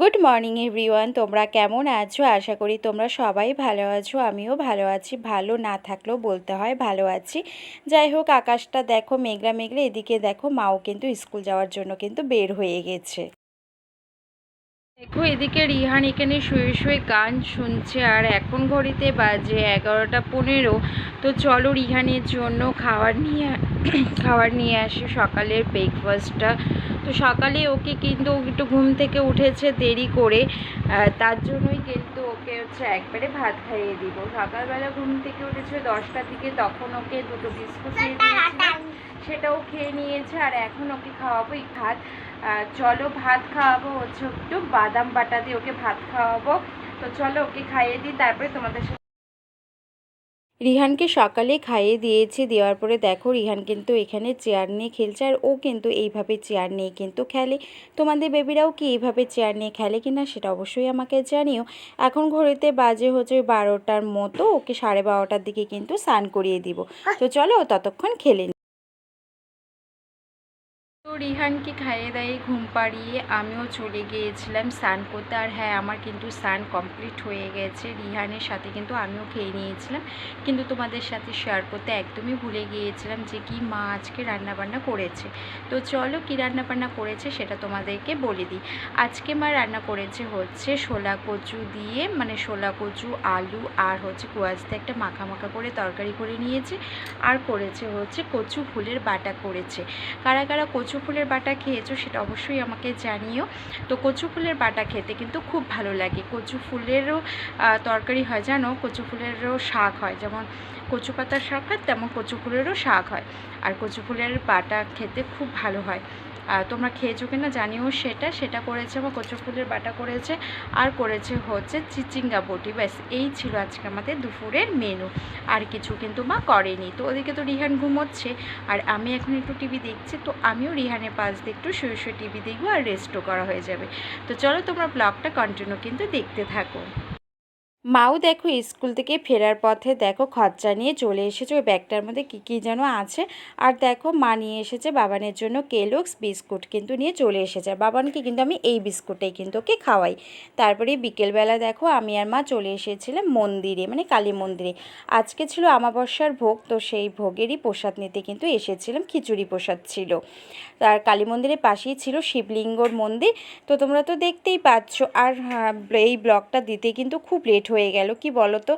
Good morning everyone তোমরা কেমন আছো? আশা করি তোমরা সবাই ভালো আছো। আমিও ভালো আছি। ভালো না থাকলেও বলতে হয় ভালো আছি। যাই হোক, আকাশটা দেখো মেঘলা মেঘলা। এদিকে দেখো মাও কিন্তু স্কুল যাওয়ার জন্য কিন্তু বের হয়ে গেছে। দেখো, এদিকে রিহান এখানে শুয়ে শুয়ে গান শুনছে। আর এখন ঘড়িতে বাজে এগারোটা পনেরো। তো চলো রিহানের জন্য খাবার নিয়ে খাবার নিয়ে আসি। সকালের ব্রেকফাস্টটা তো সকালে ওকে কিন্তু একটু ঘুম থেকে উঠেছে দেরি করে তার জন্যই কিন্তু ওকে হচ্ছে একবারে ভাত খাইয়ে দিব। সকালবেলা ঘুম থেকে উঠেছে দশটার দিকে, তখন ওকে দুটো বিস্কুট দিয়ে দিয়েছিলাম, সেটাও খেয়ে নিয়েছে আর এখন ওকে খাওয়াবো এই ভাত চলো ভাত খাওয়াবো, হচ্ছে একটু বাদাম বাটা দিয়ে ওকে ভাত খাওয়াবো। তো চলো ওকে খাইয়ে দিই, তারপরে তোমাদের সাথে রিহানকে সকালে খাইয়ে দিয়েছে, দেওয়ার পরে দেখো রিহান কিন্তু এখানে চেয়ার নিয়ে খেলছে আর ও কিন্তু এইভাবে চেয়ার নিয়ে কিন্তু খেলে। তোমাদের বেবিরাও কি এইভাবে চেয়ার নিয়ে খেলে কি না সেটা অবশ্যই আমাকে জানিও। এখন ঘড়িতে বাজে হচ্ছে বারোটার মতো, ওকে সাড়ে বারোটার দিকে কিন্তু স্নান করিয়ে দিব। তো চলো ততক্ষণ খেলে রিহানকে খাইয়ে দাইয়ে ঘুম পাড়িয়ে আমিও চলে গিয়েছিলাম স্নান করতে। আর হ্যাঁ আমার কিন্তু স্নান কমপ্লিট হয়ে গেছে। রিহানের সাথে কিন্তু আমিও খেয়ে নিয়েছিলাম। কিন্তু তোমাদের সাথে শেয়ার করতে একদমই ভুলে গিয়েছিলাম যে কি মা আজকে রান্নাবান্না করেছে। তো চলো কী রান্নাবান্না করেছে সেটা তোমাদেরকে বলে দিই। আজকে মা রান্না করেছে হচ্ছে শোলা কচু দিয়ে মানে শোলা কচু, আলু আর হচ্ছে কুয়াশ দিয়ে একটা মাখা মাখা করে তরকারি করে নিয়েছে। আর করেছে হচ্ছে কচু ফুলের বাটা করেছে। কারা কারা কচু ফুলের বাটা খেয়েছো সেটা অবশ্যই আমাকে জানিও। তো কচু ফুলের বাটা খেতে কিন্তু খুব ভালো লাগে। কচু ফুলেরও তরকারি হয় জানো? কচু ফুলেরও শাক হয়। যেমন কচু পাতার শাক হয়, তেমন কচু ফুলেরও শাক হয়। আর কচু ফুলের বাটা খেতে খুব ভালো হয়। তোমরা খেয়েছো কিনা জানিও সেটা। সেটা করেছে আমার কচু ফুলের বাটা করেছে আর করেছে হচ্ছে চিচিঙ্গা বটি। ব্যাস, এই ছিল আজকে আমাদের দুপুরের মেনু আর কিছু কিন্তু মা করেনি। তো ওদিকে তো রিহান ঘুমোচ্ছে। আর আমি এখন একটু টিভি দেখছি, তো আমিও রিহানের পাশ দিয়ে একটু শুয়ে শুয়ে টিভি দেখব আর রেস্টও করা হয়ে যাবে। তো চলো তোমরা ব্লগটা কন্টিনিউ কিন্তু দেখতে থাকো। মাও দেখো স্কুল থেকে ফেরার পথে দেখো খরচা নিয়ে চলে এসেছে। ওই ব্যাগটার মধ্যে কী কী যেন আছে। আর দেখো মা নিয়ে এসেছে বাবানের জন্য কেলক্স বিস্কুট কিন্তু নিয়ে চলে এসেছে। বাবানকে কিন্তু আমি এই বিস্কুটটাই কিন্তু ওকে খাওয়াই। তারপরে বিকেলবেলা দেখো আমি আর মা চলে এসেছিলাম মন্দিরে মানে কালী মন্দিরে। আজকে ছিল আমাবস্যার ভোগ তো সেই ভোগেরই প্রসাদ নিতে কিন্তু এসেছিলাম। খিচুড়ি প্রসাদ ছিল। আর কালী মন্দিরের পাশেই ছিল শিবলিঙ্গর মন্দির। তো তোমরা তো দেখতেই পাচ্ছ। আর হ্যাঁ, এই ব্লগটা দিতে কিন্তু খুব লেট হয়ে গেল, কি বলো তো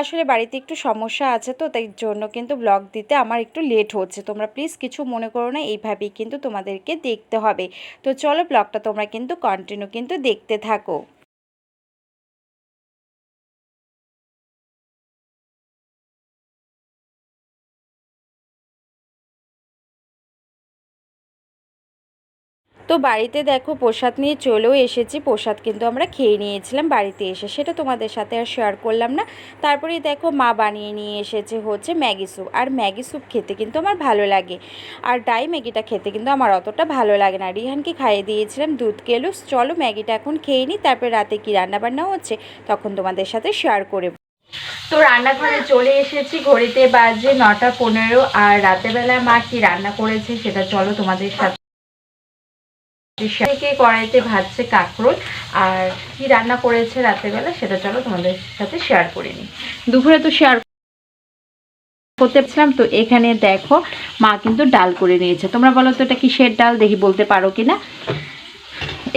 আসলে বাড়িতে একটু সমস্যা আছে তো, তাই জন্য কিন্তু ব্লগ দিতে আমার একটু লেট হচ্ছে। তোমরা প্লিজ কিছু মনে করো না, এইভাবেই কিন্তু তোমাদেরকে দেখতে হবে। তো চলো ব্লগটা তোমরা কিন্তু কন্টিনিউ কিন্তু দেখতে থাকো। তো বাড়িতে দেখো প্রসাদ নিয়ে চলেও এসেছি। প্রসাদ কিন্তু আমরা খেয়ে নিয়েছিলাম বাড়িতে এসে। সেটা তোমাদের সাথে আর শেয়ার করলাম না। তারপরে দেখো মা বানিয়ে নিয়ে এসেছে হচ্ছে ম্যাগি স্যুপ আর ম্যাগি স্যুপ খেতে কিন্তু আমার ভালো লাগে। আর ডাই ম্যাগিটা খেতে কিন্তু আমার অতটা ভালো লাগে না। রিহানকে খাইয়ে দিয়েছিলাম দুধ কেলো চলো ম্যাগিটা এখন খেয়ে নিই। তারপরে রাতে কি রান্নাবান্না হচ্ছে তখন তোমাদের সাথে শেয়ার করে। তো রান্নাঘরে চলে এসেছি। ঘড়িতে বাজে নটা পনেরো। আর রাতেবেলা মা কি রান্না করেছে সেটা চলো তোমাদের সাথে থেকে কড়াইতে ভাজছে কাঁকরোল আর কি রান্না করেছে রাতেরবেলা সেটা চলো তোমাদের সাথে শেয়ার করে নিই। দুপুরে তো শেয়ার করতে পারছিলাম, তো এখানে দেখো মা কিন্তু ডাল করে নিয়েছে। তোমরা বলো তো এটা কিসের ডাল, দেখি বলতে পারো কি না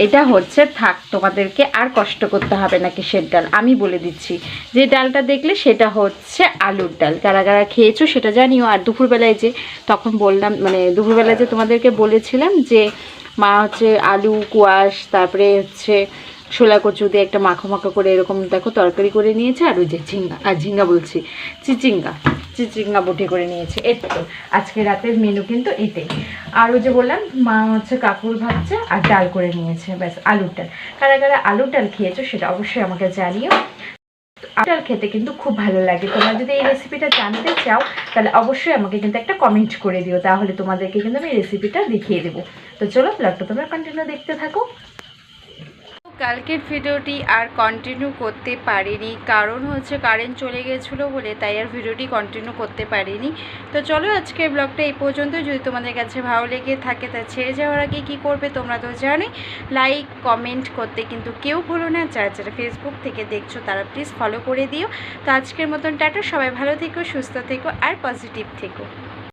এটা হচ্ছে, থাক, তোমাদেরকে আর কষ্ট করতে হবে না কিসের ডাল। আমি বলে দিচ্ছি, যে ডালটা দেখলে সেটা হচ্ছে আলুর ডাল। যারা যারা খেয়েছো সেটা জানিও। আর দুপুরবেলায় যে, তখন বললাম মানে দুপুরবেলায় যে তোমাদেরকে বলেছিলাম যে, মা হচ্ছে আলু, কুয়াশ, তারপরে হচ্ছে শোলা কচু দিয়ে একটা মাখো মাখো করে এরকম দেখো তরকারি করে নিয়েছে, আর ওই যে ঝিঙ্গা, আর ঝিঙ্গা বলছি, চিচিঙ্গা চিচিঙ্গা বটি করে নিয়েছে। এই তো, আজকে রাতের মেনু কিন্তু এটাই আর ওই যে বললাম, মা হচ্ছে কাকুর ভাজছে আর ডাল করে নিয়েছে, ব্যাস, আলুর ডাল। কারা কারা আলুর ডাল খেয়েছো সেটা অবশ্যই আমাকে জানিও। ডাল খেতে কিন্তু খুব ভালো লাগে। তোমরা যদি এই রেসিপিটা জানতে চাও, তাহলে অবশ্যই আমাকে কিন্তু একটা কমেন্ট করে দিও। তাহলে তোমাদেরকে কিন্তু আমি রেসিপিটা দেখিয়ে দেবো। তো চলো ব্লগটা তোমরা কন্টিনিউ দেখতে থাকো। কালকের ভিডিওটি আর কন্টিনিউ করতে পারিনি। কারণ হচ্ছে কারেন্ট চলে গেছিল বলে তাই আর ভিডিওটি কন্টিনিউ করতে পারিনি। তো চলো আজকের ব্লগটা এই পর্যন্ত। যদি তোমাদের কাছে ভালো লেগে থাকে তা ছেড়ে যাওয়ার আগে কী করবে তোমরা তো জানোই। লাইক কমেন্ট করতে কিন্তু কেউ ভুলো না। যারা যারা ফেসবুক থেকে দেখছ তারা প্লিজ ফলো করে দিও। তো আজকের মতন টাটা। সবাই ভালো থেকো, সুস্থ থেকো আর পজিটিভ থেকো।